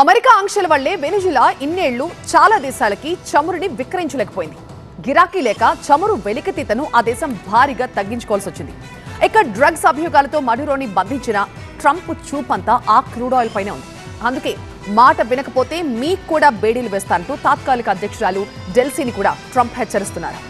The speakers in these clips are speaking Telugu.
అమెరికా ఆంక్షల వల్లే వెనిజులా ఇన్నేళ్ళు చాలా దేశాలకి చమురుని విక్రయించలేకపోయింది. గిరాకీ లేక చమురు వెలికితీతను ఆ దేశం భారీగా తగ్గించుకోవాల్సి వచ్చింది. ఇక డ్రగ్స్ అభియోగాలతో మడురోని బంధించిన ట్రంప్ చూపంతా ఆ క్రూడ్ ఆయిల్ పైనే ఉంది. అందుకే మాట వినకపోతే మీకు కూడా బేడీలు వేస్తారంటూ తాత్కాలిక అధ్యక్షురాలు డెల్సీని కూడా ట్రంప్ హెచ్చరిస్తున్నారు.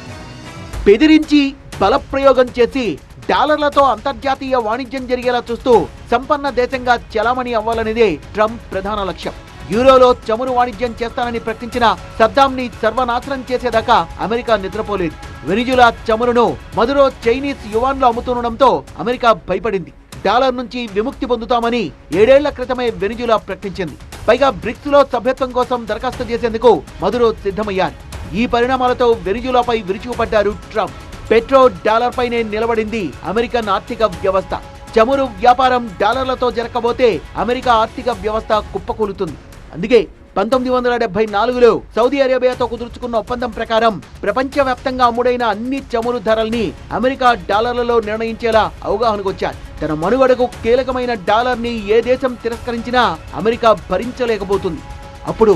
బెదిరించి బలప్రయోగం చేసి డాలర్లతో అంతర్జాతీయ వాణిజ్యం జరిగేలా చూస్తూ సంపన్న దేశంగా చలామణి అవ్వాలనేదే ట్రంప్ ప్రధాన లక్ష్యం. యూరోలో చమురు వాణిజ్యం చేస్తానని ప్రకటించిన సద్దాంని సర్వనాశనం చేసేదాకా అమెరికా నిద్రపోలేదు. వెనిజులా చమురును మధురో చైనీస్ యువాన్లు అమ్ముతుండడంతో అమెరికా భయపడింది. డాలర్ నుంచి విముక్తి పొందుతామని ఏడేళ్ళ క్రితమే వెనిజులా ప్రకటించింది. పైగా బ్రిక్స్లో సభ్యత్వం కోసం దరఖాస్తు చేసేందుకు మధురో సిద్ధమయ్యారు. ఈ పరిణామాలతో వెనిజులాపై విరుచుకుపడ్డారు ట్రంప్. పెట్రో డాలర్ పైనే నిలబడింది అమెరికన్ ఆర్థిక వ్యవస్థ. చమురు వ్యాపారం డాలర్లతో జరగబోతే అమెరికా ఆర్థిక వ్యవస్థ కుప్పకూలుతుంది. అందుకే పంతొమ్మిది వందల డెబ్బై నాలుగులో సౌదీ అరేబియాతో కుదుర్చుకున్న ఒప్పందం ప్రకారం ప్రపంచవ్యాప్తంగా అమ్ముడైన అన్ని చమురు ధరల్ని అమెరికా డాలర్లలో నిర్ణయించేలా అవగాహనకు వచ్చారు తన మనుగడకు కీలకమైన డాలర్ని ఏ దేశం తిరస్కరించినా అమెరికా భరించలేకపోతుంది. అప్పుడు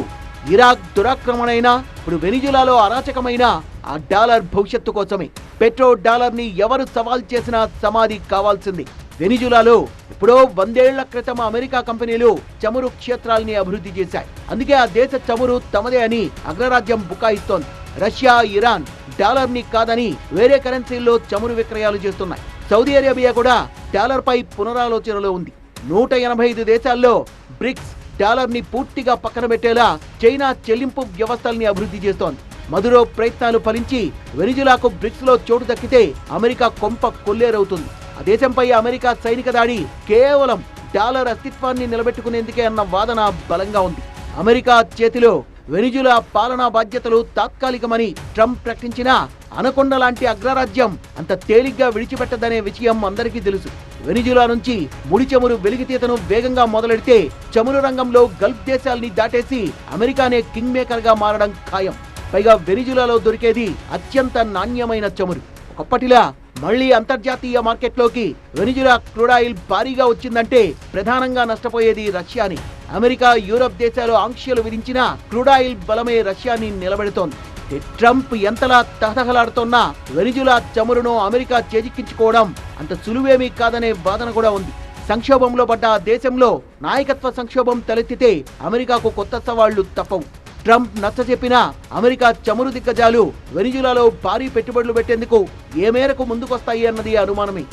ఇరాక్ దురాక్రమణైనా ఇప్పుడు వెనిజులాలో అరాచకమైన ఆ డాలర్ భవిష్యత్తు కోసమే. పెట్రో డాలర్ని ఎవరు సవాల్ చేసినా సమాధి కావాల్సింది. వెనిజులాలో ఎప్పుడో వందేళ్ళ క్రితం అమెరికా కంపెనీలు చమురు క్షేత్రాల్ని అభివృద్ధి చేశాయి. అందుకే ఆ దేశ చమురు తమదే అని అగ్రరాజ్యం బుకాయిస్తోంది. రష్యా ఇరాన్ డాలర్ని కాదని వేరే కరెన్సీల్లో చమురు విక్రయాలు చేస్తున్నాయి. సౌదీ అరేబియా కూడా డాలర్ పై పునరాలోచనలో ఉంది. నూట ఎనభై ఐదు దేశాల్లో బ్రిక్స్ డాలర్ని పూర్తిగా పక్కన పెట్టేలా చైనా చెల్లింపు వ్యవస్థల్ని అభివృద్ధి చేస్తోంది. మధురో ప్రయత్నాలు ఫలించి వెనిజులాకు బ్రిక్స్లో చోటు దక్కితే అమెరికా కొంప కొల్లేరవుతుంది. దేశంపై అమెరికా సైనిక దాడి కేవలం డాలర్ అస్తిత్వాన్ని నిలబెట్టుకునేందుకే అన్న వాదన బలంగా ఉంది. అమెరికా చేతిలో వెనిజులా పాలనా బాధ్యతలు తాత్కాలికమని ట్రంప్ ప్రకటించినా అనకొండ లాంటి అగ్రరాజ్యం అంత తేలిగ్గా విడిచిపెట్టదనే విషయం అందరికీ తెలుసు. వెనిజులా నుంచి ముడి చమురు వెలిగితీతను వేగంగా మొదలెడితే చమురు రంగంలో గల్ఫ్ దేశాల్ని దాటేసి అమెరికానే కింగ్ మేకర్గా మారడం ఖాయం. పైగా వెనిజులాలో దొరికేది అత్యంత నాణ్యమైన చమురు. ఒకప్పటిలా మళ్ళీ అంతర్జాతీయ మార్కెట్లోకి వెనిజులా క్రూడాయిల్ భారీగా వచ్చిందంటే ప్రధానంగా నష్టపోయేది రష్యాని. అమెరికా యూరప్ దేశాలు ఆంక్షలు విధించినా క్రూడాయిల్ బలమే రష్యాని నిలబెడుతోంది. ట్రంప్ ఎంతలా తహతహలాడుతున్నా వెనిజులా చమురును అమెరికా చేజిక్కించుకోవడం అంత సులువేమీ కాదనే వాదన కూడా ఉంది. సంక్షోభంలో పడ్డ ఆ దేశంలో నాయకత్వ సంక్షోభం తలెత్తితే అమెరికాకు కొత్త సవాళ్ళు తప్పవు. ట్రంప్ నచ్చజెప్పినా అమెరికా చమురు దిగ్గజాలు వెనిజులాలో భారీ పెట్టుబడులు పెట్టేందుకు ఏ మేరకు ముందుకొస్తాయి అన్నది అనుమానమే.